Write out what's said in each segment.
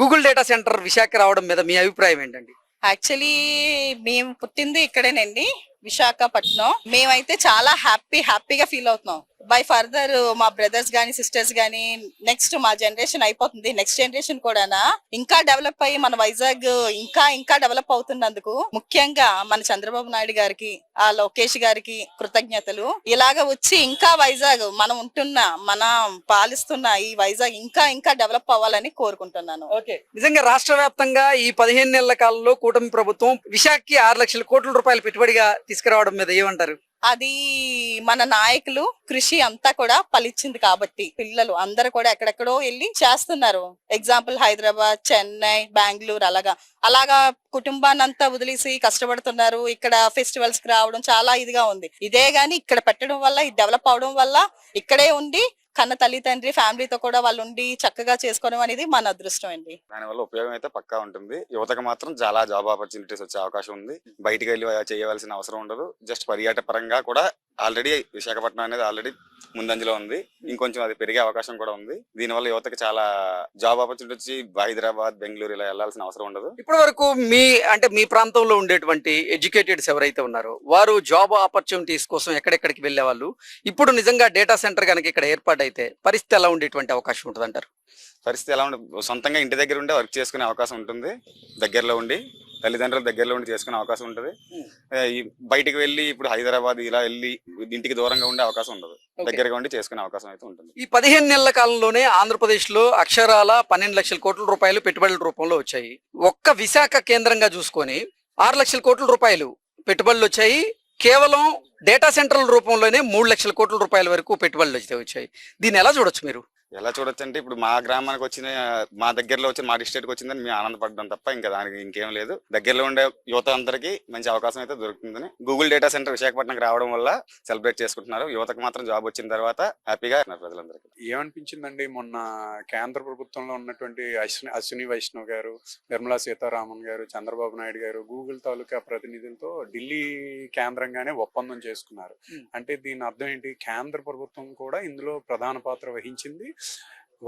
Google data centre Visakha రావడం మీద మీ అభిప్రాయం ఏంటండి? యాక్చువల్లీ మేము పుట్టింది ఇక్కడేనండి. విశాఖపట్నం. మేమైతే చాలా హ్యాపీ హ్యాపీగా ఫీల్ అవుతున్నాం. బై ఫర్దర్ మా బ్రదర్స్ గానీ సిస్టర్స్ గానీ నెక్స్ట్ మా జనరేషన్ అయిపోతుంది. నెక్స్ట్ జనరేషన్ కూడానా? ఇంకా డెవలప్ అయ్యి మన వైజాగ్ ఇంకా ఇంకా డెవలప్ అవుతున్నందుకు ముఖ్యంగా మన చంద్రబాబు నాయుడు గారికి ఆ లోకేష్ గారికి కృతజ్ఞతలు. ఇలాగ వచ్చి ఇంకా వైజాగ్ మనం ఉంటున్న మన పాలిస్తున్న ఈ వైజాగ్ ఇంకా ఇంకా డెవలప్ అవ్వాలని కోరుకుంటున్నాను. ఓకే. నిజంగా రాష్ట్ర వ్యాప్తంగా ఈ పదిహేను నెలల కాలంలో కూటమి ప్రభుత్వం విశాఖకి ఆరు లక్షల కోట్ల రూపాయలు పెట్టుబడిగా తీసుకురావడం మీద ఏమంటారు? అది మన నాయకులు కృషి అంతా కూడా ఫలించింది కాబట్టి పిల్లలు అందరు కూడా ఎక్కడెక్కడో వెళ్ళి చేస్తున్నారు. ఎగ్జాంపుల్ హైదరాబాద్ చెన్నై బెంగళూరు అలాగా. అలాగా కుటుంబాన్ని అంతా వదిలేసి కష్టపడుతున్నారు. ఇక్కడ ఫెస్టివల్స్కి రావడం చాలా ఇదిగా ఉంది. ఇదే గాని ఇక్కడ పెట్టడం వల్ల ఇది డెవలప్ అవడం వల్ల ఇక్కడే ఉండి కన్న తల్లి తండ్రి ఫ్యామిలీతో కూడా వాళ్ళు ఉండి చక్కగా చేసుకోవడం అనేది మన అదృష్టం అండి. దానివల్ల ఉపయోగం అయితే పక్కా ఉంటుంది. యువతకు మాత్రం చాలా జాబ్ ఆపర్చునిటీస్ వచ్చే అవకాశం ఉంది. బయటికి వెళ్ళి చేయవలసిన అవసరం ఉండదు. జస్ట్ పర్యాటక పరంగా కూడా ఆల్రెడీ విశాఖపట్నం అనేది ఆల్రెడీ ముందంజలో ఉంది. ఇంకొంచెం అది పెరిగే అవకాశం కూడా ఉంది. దీనివల్ల యువతకి చాలా జాబ్ ఆపర్చునిటీ వచ్చి హైదరాబాద్ బెంగళూరు ఇలా వెళ్ళాల్సిన అవసరం ఉండదు. ఇప్పటి వరకు మీ అంటే మీ ప్రాంతంలో ఉండేటువంటి ఎడ్యుకేటెడ్స్ ఎవరైతే ఉన్నారో వారు జాబ్ ఆపర్చునిటీస్ కోసం ఎక్కడెక్కడికి వెళ్ళే వాళ్ళు ఇప్పుడు నిజంగా డేటా సెంటర్ కనుక ఇక్కడ ఏర్పాటైతే పరిస్థితి ఎలా ఉండేటువంటి అవకాశం ఉంటుంది అంటారు పరిస్థితి ఎలా ఉండే సొంతంగా ఇంటి దగ్గర ఉండే వర్క్ చేసుకునే అవకాశం ఉంటుంది. దగ్గరలో ఉండి తల్లిదండ్రుల దగ్గరలో ఉండి చేసుకునే అవకాశం ఉంటుంది. ఈ బయటికి వెళ్ళి ఇప్పుడు హైదరాబాద్ ఇలా వెళ్ళి ఇంటికి దూరంగా ఉండే అవకాశం ఉండదు. దగ్గరగా ఉండి చేసుకునే అవకాశం అయితే ఉంటుంది. ఈ పదిహేను నెలల కాలంలోనే ఆంధ్రప్రదేశ్లో అక్షరాల పన్నెండు లక్షల కోట్ల రూపాయలు పెట్టుబడుల రూపంలో వచ్చాయి. ఒక్క విశాఖ కేంద్రంగా చూసుకొని ఆరు లక్షల కోట్ల రూపాయలు పెట్టుబడులు వచ్చాయి. కేవలం డేటా సెంటర్ల రూపంలోనే మూడు లక్షల కోట్ల రూపాయల వరకు పెట్టుబడులు వచ్చాయి. దీన్ని ఎలా చూడొచ్చు మీరు? ఎలా చూడొచ్చు అంటే ఇప్పుడు మా గ్రామానికి వచ్చిన మా దగ్గరలో వచ్చి మా డిస్ట్రిక్ట్ వచ్చిందని మేము ఆనందపడ్డం తప్ప ఇంకా దానికి ఇంకేం లేదు. దగ్గరలో ఉండే యువత అందరికీ మంచి అవకాశం అయితే దొరుకుతుందని గూగుల్ డేటా సెంటర్ విశాఖపట్నంకి రావడం వల్ల సెలబ్రేట్ చేసుకుంటున్నారు. యువతకు మాత్రం జాబ్ వచ్చిన తర్వాత హ్యాపీగా ప్రజలందరికీ. ఏమనిపించిందండి? మొన్న కేంద్ర ప్రభుత్వంలో ఉన్నటువంటి అశ్విని అశ్విని వైష్ణవ్ గారు నిర్మలా సీతారామన్ గారు చంద్రబాబు నాయుడు గారు గూగుల్ తాలూకా ప్రతినిధులతో ఢిల్లీ కేంద్రంగానే ఒప్పందం చేసుకున్నారు. అంటే దీని అర్థం ఏంటి? కేంద్ర ప్రభుత్వం కూడా ఇందులో ప్రధాన పాత్ర వహించింది.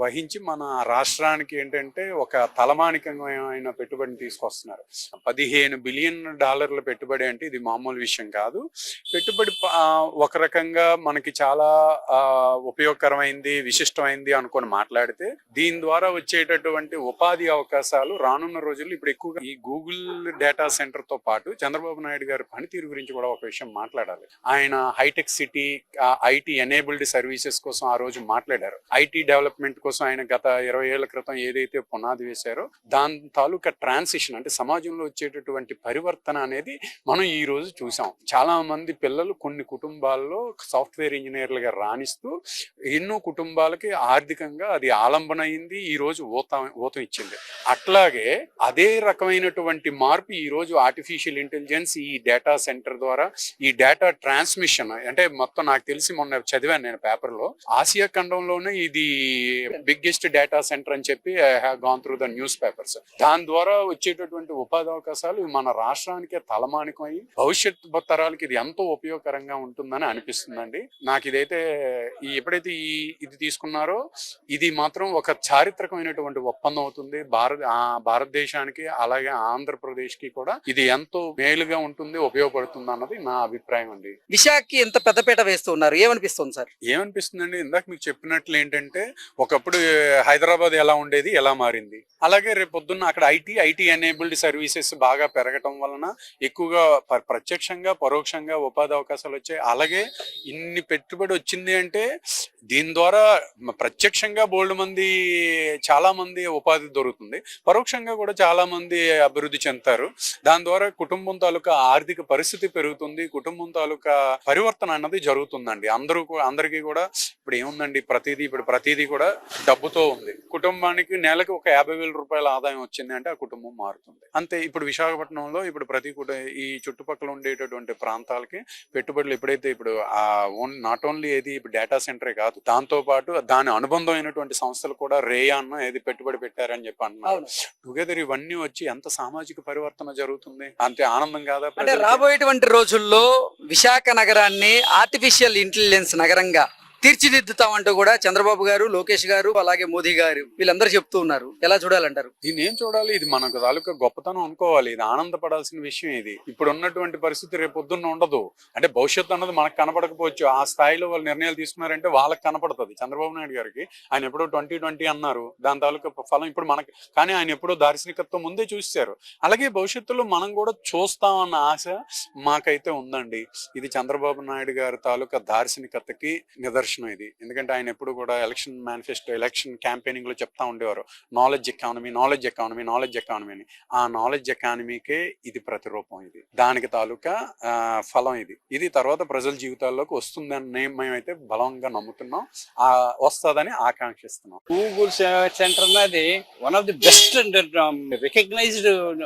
వహించి మన రాష్ట్రానికి ఏంటంటే ఒక తలమానికమైన పెట్టుబడిని తీసుకొస్తున్నారు. పదిహేను బిలియన్ డాలర్ల పెట్టుబడి అంటే ఇది మామూలు విషయం కాదు. పెట్టుబడి ఒక రకంగా మనకి చాలా ఉపయోగకరమైంది విశిష్టమైంది అనుకొని మాట్లాడితే దీని ద్వారా వచ్చేటటువంటి ఉపాధి అవకాశాలు రానున్న రోజుల్లో ఇప్పుడు ఎక్కువగా ఈ గూగుల్ డేటా సెంటర్తో పాటు చంద్రబాబు నాయుడు గారి పనితీరు గురించి కూడా ఒక విషయం మాట్లాడాలి. ఆయన hitech city IT enabled services కోసం ఆ రోజు మాట్లాడారు. ఐటీ డెవలప్మెంట్ కోసం ఆయన గత ఇరవై ఏళ్ళ క్రితం ఏదైతే పునాది వేశారో దాని తాలూకా ట్రాన్సిషన్ అంటే సమాజంలో వచ్చేటటువంటి పరివర్తన అనేది మనం ఈ రోజు చూసాం. చాలా మంది పిల్లలు కొన్ని కుటుంబాల్లో సాఫ్ట్వేర్ ఇంజనీర్లుగా రాణిస్తూ ఎన్నో కుటుంబాలకి ఆర్థికంగా అది ఆలంబన అయింది ఈ రోజు ఊతం ఊతం ఇచ్చింది. అట్లాగే అదే రకమైనటువంటి మార్పు ఈ రోజు ఆర్టిఫిషియల్ ఇంటెలిజెన్స్ ఈ డేటా సెంటర్ ద్వారా ఈ డేటా ట్రాన్స్మిషన్ అంటే మొత్తం నాకు తెలిసి మొన్న చదివాను నేను పేపర్లో ఆసియా ఖండంలోనే ఇది బిగ్గెస్ట్ డేటా సెంటర్ అని చెప్పి I have gone through the newspapers దాని ద్వారా వచ్చేటటువంటి ఉపాధి అవకాశాలు మన రాష్ట్రానికే తలమానికం అయ్యి భవిష్యత్ తరాలకి ఇది ఎంతో ఉపయోగకరంగా ఉంటుందని అనిపిస్తుందండి. నాకు ఇదైతే ఈ ఎప్పుడైతే ఈ ఇది తీసుకున్నారో ఇది మాత్రం ఒక చారిత్రకమైనటువంటి ఒప్పందం అవుతుంది. భారత ఆ భారతదేశానికి అలాగే ఆంధ్రప్రదేశ్కి కూడా ఇది ఎంతో మేలుగా ఉంటుంది ఉపయోగపడుతుంది అన్నది నా అభిప్రాయం అండి. విశాఖకి ఎంత పెద్దపీట వేస్తూ ఉన్నారు. ఏమనిపిస్తుంది సార్? ఏమనిపిస్తుందండి? ఇందాక మీకు చెప్పినట్లు ఏంటంటే ఒకప్పుడు హైదరాబాద్ ఎలా ఉండేది ఎలా మారింది? అలాగే రేపు పొద్దున్న అక్కడ ఐటీ ఐటీ ఎనేబుల్డ్ సర్వీసెస్ బాగా పెరగటం వలన ఎక్కువగా ప- ప్రత్యక్షంగా పరోక్షంగా ఉపాధి అవకాశాలు వచ్చాయి. అలాగే ఇన్ని పెట్టుబడి వచ్చింది అంటే దీని ద్వారా ప్రత్యక్షంగా బోల్డ్ మంది చాలా మంది ఉపాధి దొరుకుతుంది. పరోక్షంగా కూడా చాలా మంది అభివృద్ధి చెందుతారు. దాని ద్వారా కుటుంబం తాలూకా ఆర్థిక పరిస్థితి పెరుగుతుంది కుటుంబం తాలూకా పరివర్తన అన్నది జరుగుతుందండి. అందరూ అందరికీ కూడా ఇప్పుడు ఏముందండి ప్రతిదీ ఇప్పుడు ప్రతిదీ కూడా డబ్బుతో ఉంది. కుటుంబానికి నెలకు ఒక యాభై వేల రూపాయల ఆదాయం వచ్చింది అంటే ఆ కుటుంబం మారుతుంది. అంతే ఇప్పుడు విశాఖపట్నంలో ఇప్పుడు ప్రతి ఈ చుట్టుపక్కల ఉండేటటువంటి ప్రాంతాలకి పెట్టుబడులు ఎప్పుడైతే ఇప్పుడు ఆ ఓన్ నాట్ ఓన్లీ ఏది ఇప్పుడు డేటా సెంటరే కాదు దాంతో పాటు దాని అనుబంధమైనటువంటి సంస్థలు కూడా రేయాన్ ఏది పెట్టుబడి పెట్టారని చెప్పి అంటున్నారు. టుగెదర్ ఇవన్నీ వచ్చి ఎంత సామాజిక పరివర్తన జరుగుతుంది? అంతే ఆనందం కాదా అంటే? రాబోయేటువంటి రోజుల్లో విశాఖ నగరాన్ని ఆర్టిఫిషియల్ ఇంటెలిజెన్స్ నగరంగా తీర్చిదిద్దుతామంటూ కూడా చంద్రబాబు గారు లోకేష్ గారు అలాగే మోదీ గారు వీళ్ళందరూ చెప్తూ ఉన్నారు. ఎలా చూడాలంటారు? దీన్ని ఏం చూడాలి. ఇది మనకు తాలూకా గొప్పతనం అనుకోవాలి. ఇది ఆనందపడాల్సిన విషయం ఇది. ఇప్పుడు ఉన్నటువంటి పరిస్థితి రేపు పొద్దున్న ఉండదు. అంటే భవిష్యత్తు అన్నది మనకు కనపడకపోవచ్చు. ఆ స్థాయిలో వాళ్ళు నిర్ణయాలు తీసుకున్నారంటే వాళ్ళకి కనపడుతుంది. చంద్రబాబు నాయుడు గారికి ఆయన ఎప్పుడో ట్వంటీ ట్వంటీ అన్నారు. దాని తాలూకా ఫలం ఇప్పుడు మనకి కానీ ఆయన ఎప్పుడో దార్శనికత్వం ముందే చూశారు. అలాగే భవిష్యత్తులో మనం కూడా చూస్తామన్న ఆశ మాకైతే ఉందండి. ఇది చంద్రబాబు నాయుడు గారి తాలూకా దార్శనికతకి నిదర్శనం. ఇది. ఎందుకంటే ఆయన ఎప్పుడు కూడా ఎలక్షన్ మేనిఫెస్టో ఎలక్షన్ క్యాంపెయినింగ్లో చెప్తా ఉండేవారు. Knowledge economy knowledge economy knowledge economy అని. ఆ నాలెడ్జ్ ఎకానమీకే ఇది ప్రతిరూపం ఇది. దానికి తాలూకా ఫలం ఇది. ఇది తర్వాత ప్రజల జీవితాల్లోకి వస్తుందని నే- మేమైతే బలంగా నమ్ముతున్నాం. ఆ వస్తుందని ఆకాంక్షిస్తున్నాం. గూగుల్ సెంటర్ అనేది one of the best recognised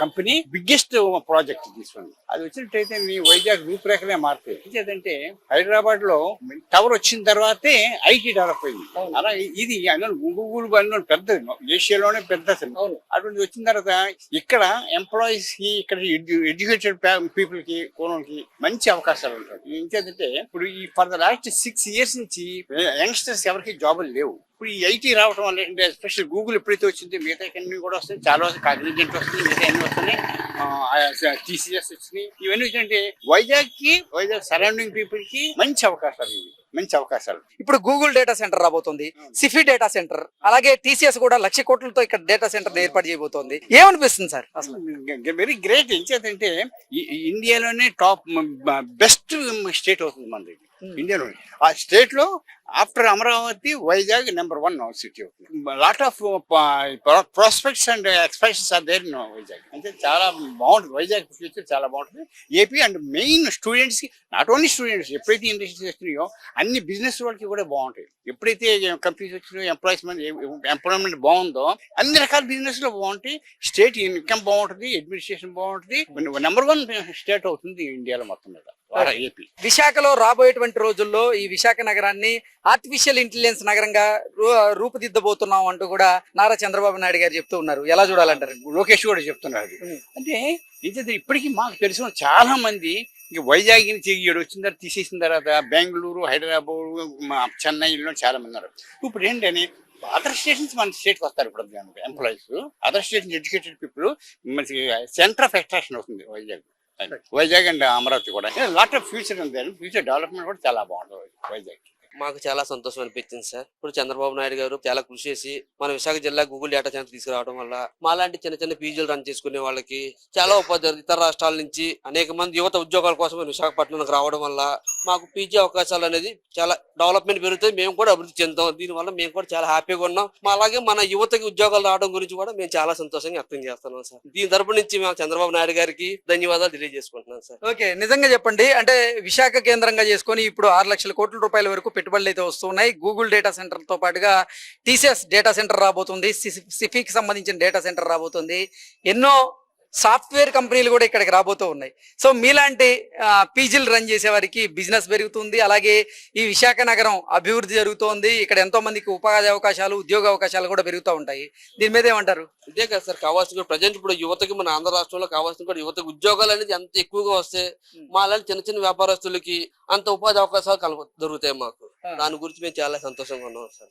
company. Biggest project తీసుకుంది. అది వచ్చినట్టయితే మీ వైజాగ్ రూపురేఖలే మారుతాయి. ఏంటంటే హైదరాబాద్లో టవర్ వచ్చిన తర్వాతే ఐటీ డెవలప్ అయింది. అలా ఇది గూగుల్ అన్న పెద్ద ఏషియాలోనే పెద్ద అటువంటి వచ్చిన తర్వాత ఇక్కడ ఎంప్లాయీస్కి ఇక్కడ ఎడ్యుకేటెడ్ పీపుల్కి కోనకి మంచి అవకాశాలు ఉంటాయి. ఇంకేంటంటే ఇప్పుడు ఈ for the last six years నుంచి యంగ్స్టర్స్ ఎవరికి జాబులు లేవు. ఇప్పుడు ఈ ఐటీ రావడం వల్ల ఏంటంటే ఎస్పెషల్ గూగుల్ ఎప్పుడైతే వచ్చింది మిగతా అన్ని కూడా వస్తాయి. చాలా కాగ్నిజెంట్ వస్తుంది మిగతా అన్ని వస్తున్నాయి. టీసీఎస్ వచ్చినాయి. ఇవన్నీ ఏంటంటే వైజాగ్కి వైజాగ్ సరౌండింగ్ పీపుల్కి మంచి అవకాశాలు ఇవి. మంచి అవకాశాలు. ఇప్పుడు గూగుల్ డేటా సెంటర్ రాబోతుంది సిఫీ డేటా సెంటర్ అలాగే టీసీఎస్ కూడా లక్ష కోట్లతో ఇక్కడ డేటా సెంటర్ ఏర్పాటు చేయబోతోంది. ఏమనిపిస్తుంది సార్ అసలు? వెరీ గ్రేట్ ఈ ఇండియాలోనే టాప్ బెస్ట్ స్టేట్ అవుతుంది మనది Hmm. ఇండియాలో ఆ స్టేట్లో after Amaravati Vizag number one city అవుతుంది lot of prospects and expectations are there Vizag అంటే చాలా బాగుంటుంది. వైజాగ్ ఫ్యూచర్ చాలా బాగుంటుంది. ఏపీ అండ్ మెయిన్ స్టూడెంట్స్కి నాట్ ఓన్లీ స్టూడెంట్స్ ఎప్పుడైతే ఇండస్ట్రీస్ వస్తున్నాయో అన్ని బిజినెస్ వాళ్ళకి కూడా బాగుంటాయి. ఎప్పుడైతే కంపెనీస్ వచ్చినాయో ఎంప్లాయీస్ ఎంప్లాయ్మెంట్ బాగుందో అన్ని రకాల బిజినెస్లో బాగుంటాయి. స్టేట్ ఇన్కమ్ బాగుంటుంది అడ్మినిస్ట్రేషన్ బాగుంటుంది. నెంబర్ వన్ స్టేట్ అవుతుంది ఇండియాలో మొత్తం మీద. విశాఖలో రాబోయేటువంటి రోజుల్లో ఈ విశాఖ నగరాన్ని ఆర్టిఫిషియల్ ఇంటెలిజెన్స్ నగరంగా రూపుదిద్దబోతున్నాం అంటూ కూడా నారా చంద్రబాబు నాయుడు గారు చెప్తూ ఉన్నారు. ఎలా చూడాలంటారు? లోకేష్ కూడా చెప్తున్నారు ఉం. అంటే ఏంటంటే ఇప్పటికీ మాకు తెలిసిన చాలా మంది ఇంక వైజాగ్ నుంచి ఈడు వచ్చిన తర్వాత తీసేసిన తర్వాత బెంగళూరు హైదరాబాద్ మా చెన్నైలో చాలా మంది ఉన్నారు. ఇప్పుడు ఏంటని అదర్ స్టేట్ నుంచి మన స్టేట్కి వస్తారు ఇప్పుడు ఎంప్లాయీస్ అదర్ స్టేట్ నుంచి ఎడ్యుకేటెడ్ పీపుల్ మనకి సెంటర్ ఆఫ్ అట్రాక్షన్ అవుతుంది వైజాగ్. వైజాగ్ అండ్ అమరావతి కూడా. లాట్ ఆఫ్ ఫ్యూచర్ ఉంది. ఫ్యూచర్ డెవలప్మెంట్ కూడా చాలా బాగుంటుంది వైజాగ్. మాకు చాలా సంతోషం అనిపించింది సార్. ఇప్పుడు చంద్రబాబు నాయుడు గారు చాలా కృషి చేసి మన విశాఖ జిల్లా గూగుల్ డేటా సెంటర్ తీసుకురావడం వల్ల మాలాంటి చిన్న చిన్న పీజీలు రన్ చేసుకునే వాళ్ళకి చాలా ఉపాధి ఇతర రాష్ట్రాల నుంచి అనేక మంది యువత ఉద్యోగాల కోసం విశాఖపట్నంకి రావడం వల్ల మాకు పీజీ అవకాశాలు అనేది చాలా డెవలప్మెంట్ పెరుగుతుంది. మేము కూడా అభివృద్ధి చెందుతాం. దీనివల్ల మేము కూడా చాలా హ్యాపీగా ఉన్నాం. మా అలాగే మన యువతకి ఉద్యోగాలు రావడం గురించి కూడా మేము చాలా సంతోషంగా వ్యక్తం చేస్తున్నాం సార్. దీని తరపు నుంచి మేము చంద్రబాబు నాయుడు గారికి ధన్యవాదాలు తెలియజేసుకుంటున్నాం సార్. ఓకే. నిజంగా చెప్పండి. అంటే విశాఖ కేంద్రంగా చేసుకొని ఇప్పుడు ఆరు లక్షల కోట్ల రూపాయల వరకు పెట్టుబడులు అయితే వస్తున్నాయి. గూగుల్ డేటా సెంటర్తో పాటుగా టీసీఎస్ డేటా సెంటర్ రాబోతుంది. సిఫిక్ సంబంధించిన డేటా సెంటర్ రాబోతుంది. ఎన్నో సాఫ్ట్వేర్ కంపెనీలు కూడా ఇక్కడికి రాబోతూ ఉన్నాయి. సో మీలాంటి పీజీలు రన్ చేసే వారికి బిజినెస్ పెరుగుతుంది. అలాగే ఈ విశాఖ నగరం అభివృద్ధి జరుగుతోంది. ఇక్కడ ఎంతో మందికి ఉపాధి అవకాశాలు ఉద్యోగ అవకాశాలు కూడా పెరుగుతూ ఉంటాయి. దీని మీద ఏమంటారు? ఇదే కదా సార్. కావాల్సిన కూడా ప్రజెంట్ ఇప్పుడు యువతకి మన ఆంధ్ర రాష్ట్రంలో కావాల్సిన కూడా యువతకి ఉద్యోగాలు అనేది ఎంత ఎక్కువగా వస్తే మా అలాంటి చిన్న చిన్న వ్యాపారస్తులకి అంత ఉపాధి అవకాశాలు కల దొరుకుతాయి మాకు. దాని గురించి మేము చాలా సంతోషంగా ఉన్నాం సార్.